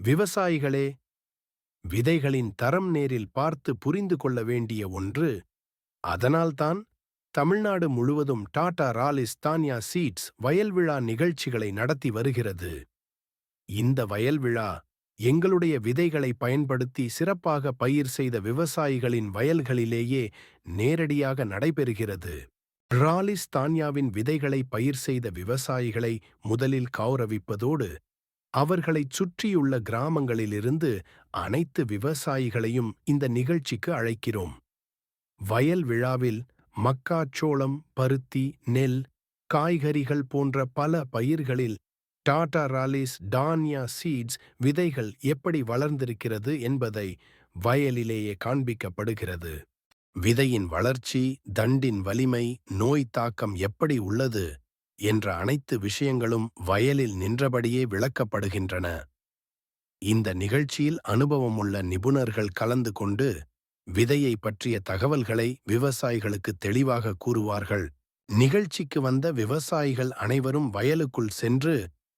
விவசாயிகளே விதைகளின் தரம் நேரில் பார்த்து புரிந்து கொள்ள வேண்டிய ஒன்று அதனால்தான் தமிழ்நாடு முழுவதும் டாடா ராலிஸ் தானியா சீட்ஸ் வயல் விழா நிகழ்ச்சிகளை நடத்தி வருகிறது. இந்த வயல்விழா எங்களுடைய விதைகளை பயன்படுத்தி சிறப்பாக பயிர் செய்த விவசாயிகளின் வயல்களிலேயே நேரடியாக நடைபெறுகிறது. ராலிஸ் தான்யாவின் விதைகளை பயிர் செய்த விவசாயிகளை முதலில் கௌரவிப்பதோடு அவர்களைச் சுற்றியுள்ள கிராமங்களிலிருந்து அனைத்து விவசாயிகளையும் இந்த நிகழ்ச்சிக்கு அழைக்கிறோம். வயல் விழாவில் மக்காச்சோளம் பருத்தி நெல் காய்கறிகள் போன்ற பல பயிர்களில் டாடா ராலிஸ் டான்யா சீட்ஸ் விதைகள் எப்படி வளர்ந்திருக்கிறது என்பதை வயலிலேயே காண்பிக்கப்படுகிறது. விதையின் வளர்ச்சி தண்டின் வலிமை நோய் தாக்கம் எப்படி உள்ளது என்ற அனைத்து விஷயங்களும் வயலில் நின்றபடியே விளக்கப்படுகின்றன. இந்த நிகழ்ச்சியில் அனுபவமுள்ள நிபுணர்கள் கலந்து கொண்டு விதையை பற்றிய தகவல்களை விவசாயிகளுக்கு தெளிவாக கூறுவார்கள். நிகழ்ச்சிக்கு வந்த விவசாயிகள் அனைவரும் வயலுக்குள் சென்று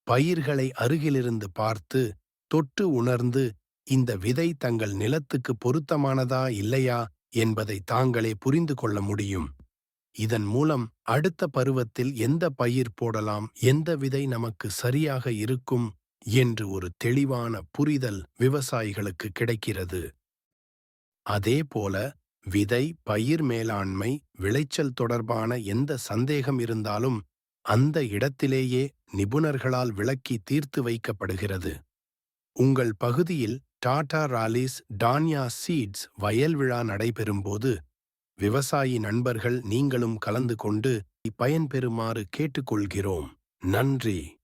பயிர்களை அருகிலிருந்து பார்த்து தொட்டு உணர்ந்து இந்த விதை தங்கள் நிலத்துக்கு பொருத்தமானதா இல்லையா? என்பதை தாங்களே புரிந்து கொள்ள முடியும். இதன் மூலம் அடுத்த பருவத்தில் எந்த பயிர் போடலாம் எந்த விதை நமக்கு சரியாக இருக்கும் என்று ஒரு தெளிவான புரிதல் விவசாயிகளுக்கு கிடைக்கிறது. அதேபோல விதை பயிர் மேலாண்மை விளைச்சல் தொடர்பான எந்த சந்தேகம் இருந்தாலும் அந்த இடத்திலேயே நிபுணர்களால் விளக்கி தீர்த்து வைக்கப்படுகிறது. உங்கள் பகுதியில் டாடா ராலிஸ் டான்யா சீட்ஸ் வயல் விழா நடைபெறும்போது விவசாயி நண்பர்கள் நீங்களும் கலந்து கொண்டு பயன்பெறுமாறு கேட்டுக்கொள்கிறோம். நன்றி.